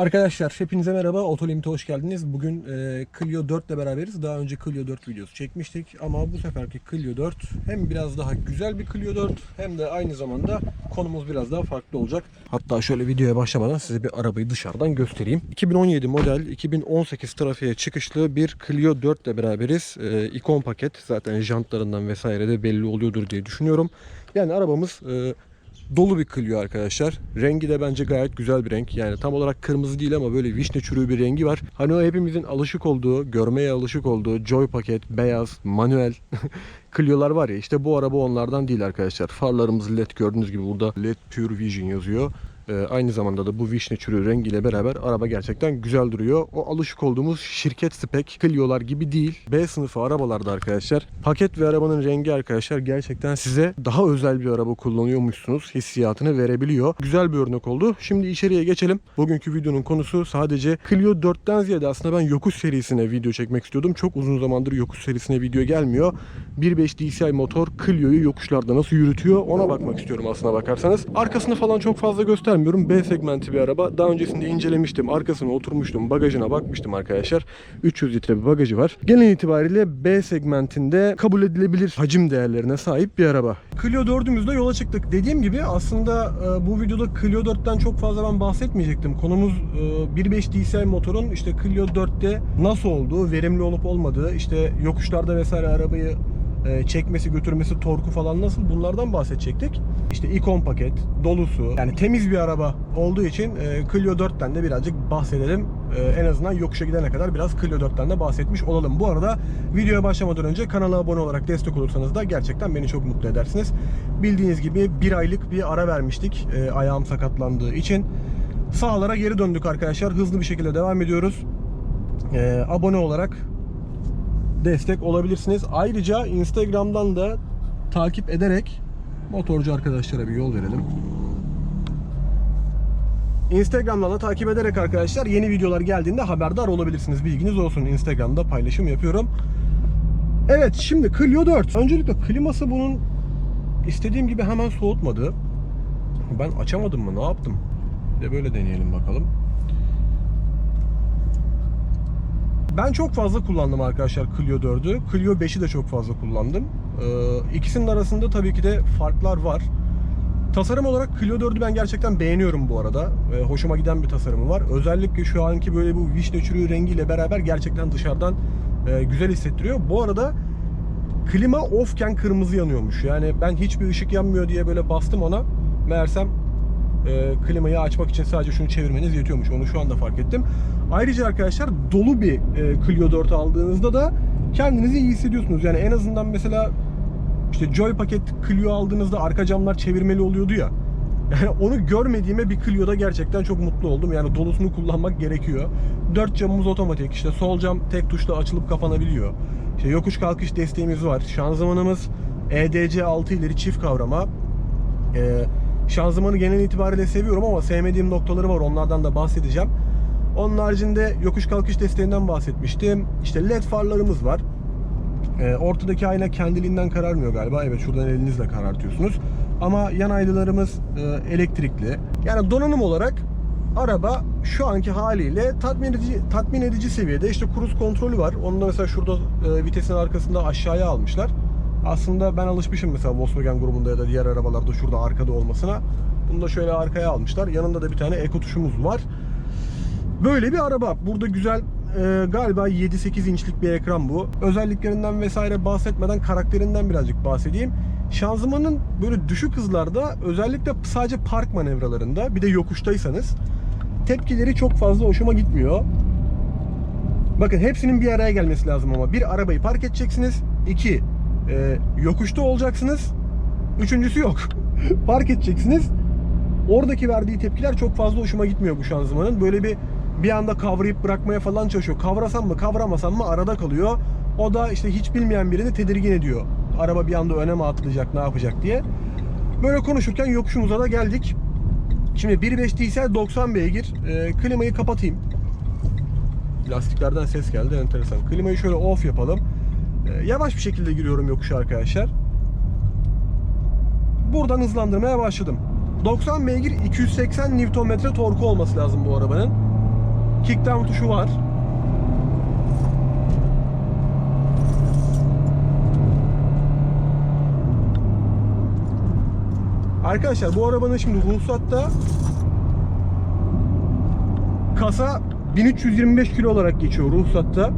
Arkadaşlar hepinize merhaba. Otolimit'e hoş geldiniz. Bugün e, Clio 4 ile beraberiz. Daha önce Clio 4 videosu çekmiştik ama bu seferki Clio 4 hem biraz daha güzel bir Clio 4 hem de aynı zamanda konumuz biraz daha farklı olacak. Hatta şöyle videoya başlamadan size bir arabayı dışarıdan göstereyim. 2017 model 2018 trafiğe çıkışlı bir Clio 4 ile beraberiz. E, ikon paket zaten jantlarından vesaire de belli oluyordur diye düşünüyorum. Yani arabamız e, dolu bir Clio arkadaşlar. Rengi de bence gayet güzel bir renk. Yani tam olarak kırmızı değil ama böyle vişne çürüğü bir rengi var. Hani o hepimizin alışık olduğu, görmeye alışık olduğu Joy paket, beyaz, manuel Clio'lar var ya işte bu araba onlardan değil arkadaşlar. Farlarımız led gördüğünüz gibi burada led Pure Vision yazıyor. Ee, aynı zamanda da bu vişne çürüğü rengiyle beraber araba gerçekten güzel duruyor. O alışık olduğumuz şirket spek Clio'lar gibi değil. B sınıfı arabalarda arkadaşlar. Paket ve arabanın rengi arkadaşlar gerçekten size daha özel bir araba kullanıyormuşsunuz hissiyatını verebiliyor. Güzel bir örnek oldu. Şimdi içeriye geçelim. Bugünkü videonun konusu sadece Clio 4'ten ziyade aslında ben yokuş serisine video çekmek istiyordum. Çok uzun zamandır yokuş serisine video gelmiyor. 1.5 DCI motor Clio'yu yokuşlarda nasıl yürütüyor ona bakmak istiyorum aslına bakarsanız. Arkasını falan çok fazla göstermiyorum. B segmenti bir araba. Daha öncesinde incelemiştim. Arkasına oturmuştum. Bagajına bakmıştım arkadaşlar. 300 litre bir bagajı var. Genel itibariyle B segmentinde kabul edilebilir hacim değerlerine sahip bir araba. Clio 4'ümüzde yola çıktık. Dediğim gibi aslında e, bu videoda Clio 4'ten çok fazla ben bahsetmeyecektim. Konumuz e, 1.5 DCI motorun işte Clio 4'te nasıl olduğu, verimli olup olmadığı, işte yokuşlarda vesaire arabayı e, çekmesi, götürmesi, torku falan nasıl bunlardan bahsedecektik. İşte ikon paket, dolusu yani temiz bir araba olduğu için e, Clio 4'ten de birazcık bahsedelim. E, en azından yokuşa gidene kadar biraz Clio 4'ten de bahsetmiş olalım. Bu arada videoya başlamadan önce kanala abone olarak destek olursanız da gerçekten beni çok mutlu edersiniz. Bildiğiniz gibi bir aylık bir ara vermiştik e, ayağım sakatlandığı için. Sağlara geri döndük arkadaşlar. Hızlı bir şekilde devam ediyoruz. E, abone olarak destek olabilirsiniz. Ayrıca Instagram'dan da takip ederek motorcu arkadaşlara bir yol verelim. Instagram'dan da takip ederek arkadaşlar yeni videolar geldiğinde haberdar olabilirsiniz. Bilginiz olsun. Instagram'da paylaşım yapıyorum. Evet şimdi Clio 4. Öncelikle kliması bunun istediğim gibi hemen soğutmadı. Ben açamadım mı? Ne yaptım? De böyle deneyelim bakalım. Ben çok fazla kullandım arkadaşlar Clio 4'ü. Clio 5'i de çok fazla kullandım. Ee, ikisinin arasında tabii ki de farklar var. Tasarım olarak Clio 4'ü ben gerçekten beğeniyorum bu arada. Ee, hoşuma giden bir tasarımı var. Özellikle şu anki böyle bu vişne çürüğü rengiyle beraber gerçekten dışarıdan e, güzel hissettiriyor. Bu arada klima offken kırmızı yanıyormuş. Yani ben hiçbir ışık yanmıyor diye böyle bastım ona. Meğersem e, klimayı açmak için sadece şunu çevirmeniz yetiyormuş. Onu şu anda fark ettim. Ayrıca arkadaşlar dolu bir e, Clio 4 aldığınızda da kendinizi iyi hissediyorsunuz. Yani en azından mesela işte Joy paket Clio aldığınızda arka camlar çevirmeli oluyordu ya. Yani onu görmediğime bir Clio'da gerçekten çok mutlu oldum. Yani dolusunu kullanmak gerekiyor. Dört camımız otomatik. İşte sol cam tek tuşla açılıp kapanabiliyor. İşte yokuş kalkış desteğimiz var. Şanzımanımız EDC 6 ileri çift kavrama. Ee, şanzımanı genel itibariyle seviyorum ama sevmediğim noktaları var. Onlardan da bahsedeceğim. Onun haricinde yokuş kalkış desteğinden bahsetmiştim. İşte led farlarımız var. Ee, ortadaki ayna kendiliğinden kararmıyor galiba. Evet şuradan elinizle karartıyorsunuz. Ama yan aynalarımız e, elektrikli. Yani donanım olarak araba şu anki haliyle tatmin edici tatmin edici seviyede. İşte cruise kontrolü var. Onu da mesela şurada e, vitesin arkasında aşağıya almışlar. Aslında ben alışmışım mesela Volkswagen grubunda ya da diğer arabalarda şurada arkada olmasına. Bunu da şöyle arkaya almışlar. Yanında da bir tane eko tuşumuz var. Böyle bir araba. Burada güzel e, galiba 7-8 inçlik bir ekran bu. Özelliklerinden vesaire bahsetmeden karakterinden birazcık bahsedeyim. Şanzımanın böyle düşük hızlarda özellikle sadece park manevralarında bir de yokuştaysanız tepkileri çok fazla hoşuma gitmiyor. Bakın hepsinin bir araya gelmesi lazım ama bir arabayı park edeceksiniz. iki e, yokuşta olacaksınız. Üçüncüsü yok. park edeceksiniz. Oradaki verdiği tepkiler çok fazla hoşuma gitmiyor bu şanzımanın. Böyle bir bir anda kavrayıp bırakmaya falan çalışıyor. Kavrasam mı kavramasam mı arada kalıyor. O da işte hiç bilmeyen birini tedirgin ediyor. Araba bir anda öne mi atlayacak ne yapacak diye. Böyle konuşurken yokuşumuza da geldik. Şimdi 1.5 diesel 90 beygir. E, klimayı kapatayım. Lastiklerden ses geldi enteresan. Klimayı şöyle off yapalım. E, yavaş bir şekilde giriyorum yokuşa arkadaşlar. Buradan hızlandırmaya başladım. 90 beygir 280 Nm torku olması lazım bu arabanın. Kickdown tuşu var. Arkadaşlar bu arabanın şimdi ruhsatta kasa 1325 kilo olarak geçiyor ruhsatta.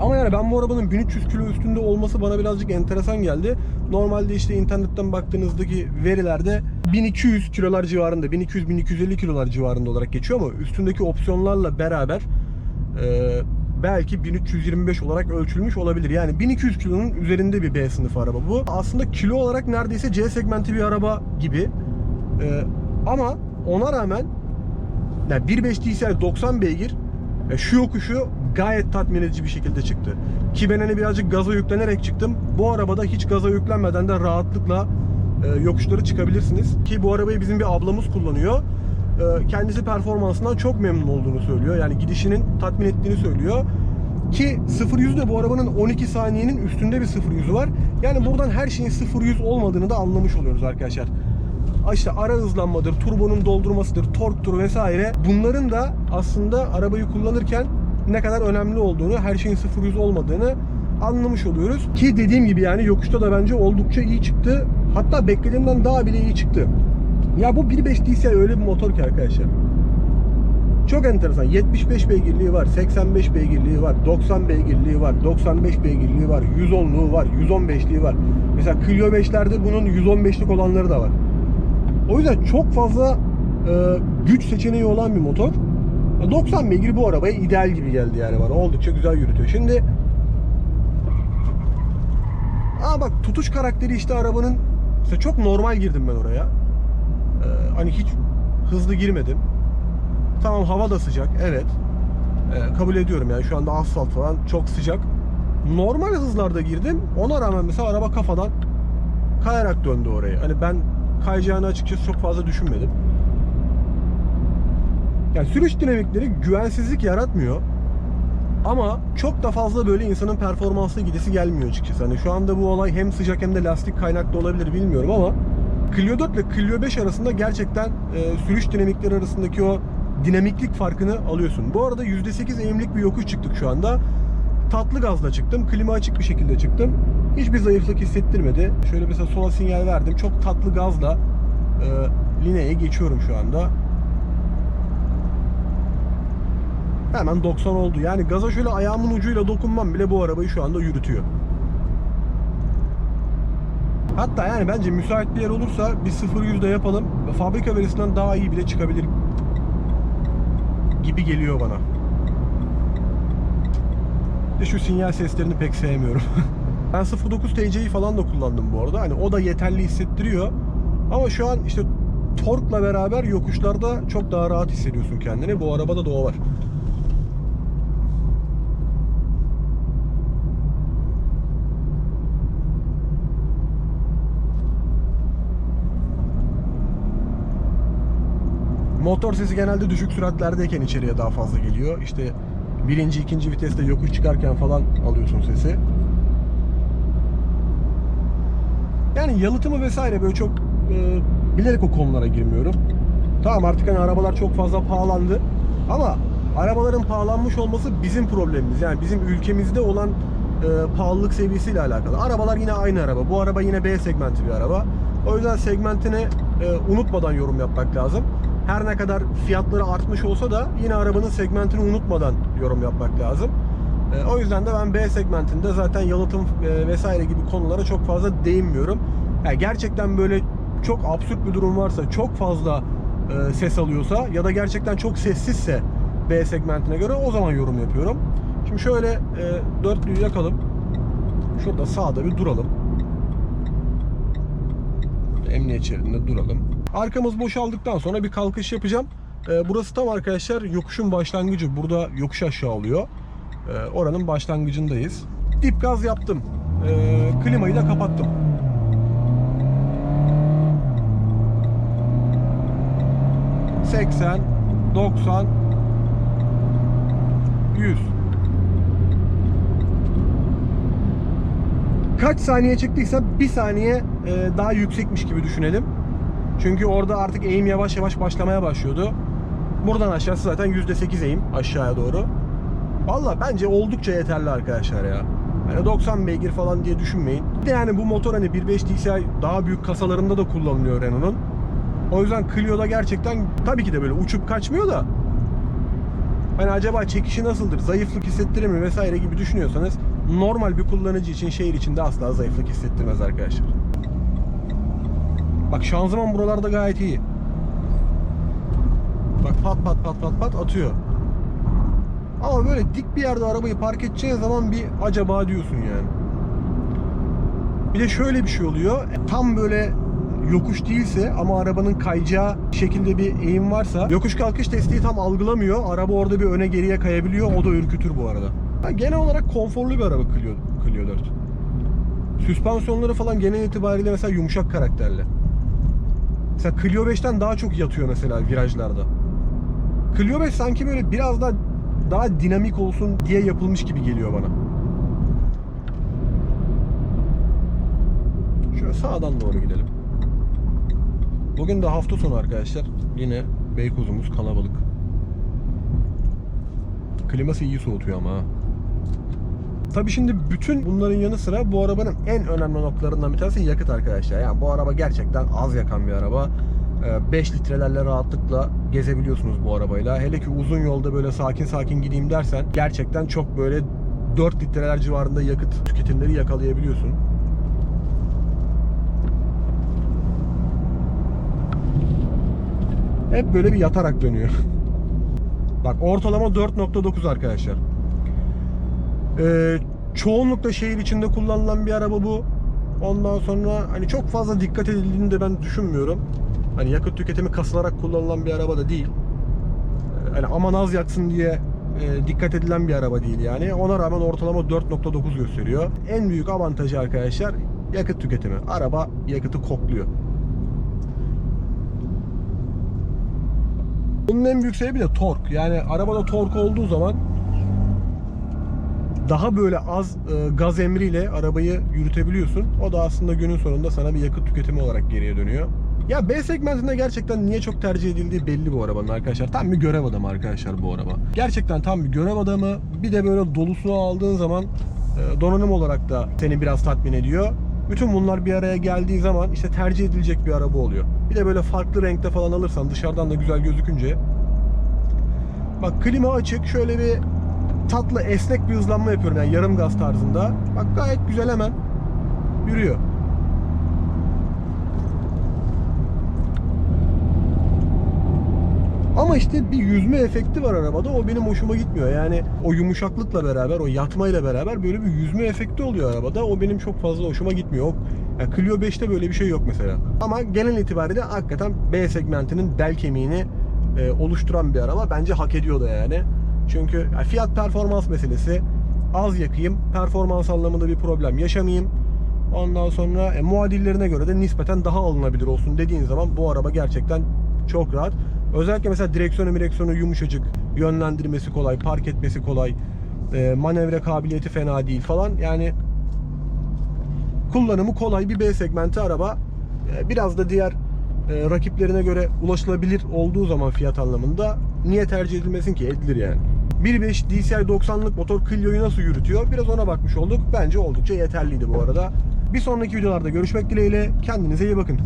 Ama yani ben bu arabanın 1300 kilo üstünde olması bana birazcık enteresan geldi. Normalde işte internetten baktığınızdaki verilerde 1200 kilolar civarında, 1200-1250 kilolar civarında olarak geçiyor ama üstündeki opsiyonlarla beraber e, belki 1325 olarak ölçülmüş olabilir. Yani 1200 kilonun üzerinde bir B sınıfı araba bu. Aslında kilo olarak neredeyse C segmenti bir araba gibi. E, ama ona rağmen yani 1.5 DCI 90 beygir e, şu yokuşu gayet tatmin edici bir şekilde çıktı. Ki ben hani birazcık gaza yüklenerek çıktım. Bu arabada hiç gaza yüklenmeden de rahatlıkla e, yokuşları çıkabilirsiniz. Ki bu arabayı bizim bir ablamız kullanıyor. E, kendisi performansından çok memnun olduğunu söylüyor. Yani gidişinin tatmin ettiğini söylüyor. Ki 0-100 de bu arabanın 12 saniyenin üstünde bir 0-100'ü var. Yani buradan her şeyin 0-100 olmadığını da anlamış oluyoruz arkadaşlar işte ara hızlanmadır, turbonun doldurmasıdır, torktur vesaire. Bunların da aslında arabayı kullanırken ne kadar önemli olduğunu, her şeyin 0-100 olmadığını anlamış oluyoruz. Ki dediğim gibi yani yokuşta da bence oldukça iyi çıktı. Hatta beklediğimden daha bile iyi çıktı. Ya bu 1.5 DCI öyle bir motor ki arkadaşlar. Çok enteresan. 75 beygirliği var, 85 beygirliği var, 90 beygirliği var, 95 beygirliği var, 110'luğu var, 115'liği var. Mesela Clio 5'lerde bunun 115'lik olanları da var. O yüzden çok fazla e, güç seçeneği olan bir motor. 90 beygir bu arabaya ideal gibi geldi yani bana. Oldukça güzel yürütüyor. Şimdi Aa bak tutuş karakteri işte arabanın mesela çok normal girdim ben oraya. Ee, hani hiç hızlı girmedim. Tamam hava da sıcak evet. Ee, kabul ediyorum yani şu anda asfalt falan çok sıcak. Normal hızlarda girdim. Ona rağmen mesela araba kafadan kayarak döndü oraya. Hani ben kayacağını açıkçası çok fazla düşünmedim. Yani sürüş dinamikleri güvensizlik yaratmıyor. Ama çok da fazla böyle insanın performansına gidesi gelmiyor açıkçası. Hani şu anda bu olay hem sıcak hem de lastik kaynaklı olabilir bilmiyorum ama Clio 4 ile Clio 5 arasında gerçekten e, sürüş dinamikleri arasındaki o dinamiklik farkını alıyorsun. Bu arada %8 eğimlik bir yokuş çıktık şu anda. Tatlı gazla çıktım. Klima açık bir şekilde çıktım. Hiçbir zayıflık hissettirmedi. Şöyle mesela sola sinyal verdim. Çok tatlı gazla e, lineye geçiyorum şu anda. Hemen 90 oldu. Yani gaza şöyle ayağımın ucuyla dokunmam bile bu arabayı şu anda yürütüyor. Hatta yani bence müsait bir yer olursa bir 0 de yapalım fabrika verisinden daha iyi bile çıkabilir gibi geliyor bana. De şu sinyal seslerini pek sevmiyorum. ben 09 TC'yi falan da kullandım bu arada. Hani o da yeterli hissettiriyor. Ama şu an işte torkla beraber yokuşlarda çok daha rahat hissediyorsun kendini. Bu arabada da o var. Motor sesi genelde düşük süratlerdeyken içeriye daha fazla geliyor. İşte birinci, ikinci viteste yokuş çıkarken falan alıyorsun sesi. Yani yalıtımı vesaire böyle çok e, bilerek o konulara girmiyorum. Tamam artık hani arabalar çok fazla pahalandı. Ama arabaların pahalanmış olması bizim problemimiz. Yani bizim ülkemizde olan e, pahalılık seviyesiyle alakalı. Arabalar yine aynı araba. Bu araba yine B segmenti bir araba. O yüzden segmentini e, unutmadan yorum yapmak lazım. Her ne kadar fiyatları artmış olsa da yine arabanın segmentini unutmadan yorum yapmak lazım. E, o yüzden de ben B segmentinde zaten yalıtım e, vesaire gibi konulara çok fazla değinmiyorum. Yani gerçekten böyle çok absürt bir durum varsa, çok fazla e, ses alıyorsa ya da gerçekten çok sessizse B segmentine göre o zaman yorum yapıyorum. Şimdi şöyle e, dörtlüyü yakalım. Şurada sağda bir duralım. Emniyet şeridinde duralım. Arkamız boşaldıktan sonra bir kalkış yapacağım. E, burası tam arkadaşlar yokuşun başlangıcı. Burada yokuş aşağı oluyor. E, oranın başlangıcındayız. Dip gaz yaptım. E, klimayı da kapattım. ...80, 90, 100. Kaç saniye çıktıysa bir saniye e, daha yüksekmiş gibi düşünelim. Çünkü orada artık eğim yavaş yavaş başlamaya başlıyordu. Buradan aşağısı zaten %8 eğim aşağıya doğru. Valla bence oldukça yeterli arkadaşlar ya. Yani 90 beygir falan diye düşünmeyin. Bir de yani bu motor hani 1.5 DCI daha büyük kasalarında da kullanılıyor Renault'un. O yüzden Clio'da gerçekten tabii ki de böyle uçup kaçmıyor da hani acaba çekişi nasıldır, zayıflık hissettirir mi vesaire gibi düşünüyorsanız normal bir kullanıcı için şehir içinde asla zayıflık hissettirmez arkadaşlar. Bak şanzıman buralarda gayet iyi. Bak pat pat pat pat pat atıyor. Ama böyle dik bir yerde arabayı park edeceğin zaman bir acaba diyorsun yani. Bir de şöyle bir şey oluyor. Tam böyle yokuş değilse ama arabanın kayacağı şekilde bir eğim varsa yokuş kalkış desteği tam algılamıyor. Araba orada bir öne geriye kayabiliyor. O da ürkütür bu arada. Ha, genel olarak konforlu bir araba Clio, Clio 4. Süspansiyonları falan genel itibariyle mesela yumuşak karakterli. Mesela Clio 5'ten daha çok yatıyor mesela virajlarda. Clio 5 sanki böyle biraz daha daha dinamik olsun diye yapılmış gibi geliyor bana. Şöyle sağdan doğru gidelim. Bugün de hafta sonu arkadaşlar. Yine Beykoz'umuz kalabalık. Kliması iyi soğutuyor ama ha. Tabii şimdi bütün bunların yanı sıra bu arabanın en önemli noktalarından bir tanesi yakıt arkadaşlar. Yani bu araba gerçekten az yakan bir araba. 5 litrelerle rahatlıkla gezebiliyorsunuz bu arabayla. Hele ki uzun yolda böyle sakin sakin gideyim dersen gerçekten çok böyle 4 litreler civarında yakıt tüketimleri yakalayabiliyorsun. Hep böyle bir yatarak dönüyor. Bak ortalama 4.9 arkadaşlar. Ee, çoğunlukla şehir içinde kullanılan bir araba bu. Ondan sonra hani çok fazla dikkat edildiğini de ben düşünmüyorum. Hani yakıt tüketimi kasılarak kullanılan bir araba da değil. Ee, Hani aman az yaksın diye e, dikkat edilen bir araba değil yani. Ona rağmen ortalama 4.9 gösteriyor. En büyük avantajı arkadaşlar yakıt tüketimi. Araba yakıtı kokluyor. Bunun en büyük sebebi de tork. Yani arabada tork olduğu zaman daha böyle az e, gaz emriyle arabayı yürütebiliyorsun. O da aslında günün sonunda sana bir yakıt tüketimi olarak geriye dönüyor. Ya B segmentinde gerçekten niye çok tercih edildiği belli bu arabanın arkadaşlar. Tam bir görev adamı arkadaşlar bu araba. Gerçekten tam bir görev adamı. Bir de böyle dolusunu aldığın zaman e, donanım olarak da seni biraz tatmin ediyor. Bütün bunlar bir araya geldiği zaman işte tercih edilecek bir araba oluyor. Bir de böyle farklı renkte falan alırsan dışarıdan da güzel gözükünce. Bak klima açık. Şöyle bir tatlı esnek bir hızlanma yapıyorum yani yarım gaz tarzında. Bak gayet güzel hemen yürüyor. Ama işte bir yüzme efekti var arabada. O benim hoşuma gitmiyor. Yani o yumuşaklıkla beraber, o yatmayla beraber böyle bir yüzme efekti oluyor arabada. O benim çok fazla hoşuma gitmiyor. O- Yani Clio 5'te böyle bir şey yok mesela. Ama genel itibariyle hakikaten B segmentinin bel kemiğini e, oluşturan bir araba. Bence hak ediyor da yani. Çünkü fiyat performans meselesi. Az yakayım, performans anlamında bir problem yaşamayayım. Ondan sonra e, muadillerine göre de nispeten daha alınabilir olsun dediğin zaman bu araba gerçekten çok rahat. Özellikle mesela direksiyonu direksiyonu yumuşacık, yönlendirmesi kolay, park etmesi kolay, e, manevra kabiliyeti fena değil falan. Yani kullanımı kolay bir B segmenti araba. E, Biraz da diğer e, rakiplerine göre ulaşılabilir olduğu zaman fiyat anlamında niye tercih edilmesin ki? Edilir yani. 1.5 DCI 90'lık motor Clio'yu nasıl yürütüyor? Biraz ona bakmış olduk. Bence oldukça yeterliydi bu arada. Bir sonraki videolarda görüşmek dileğiyle. Kendinize iyi bakın.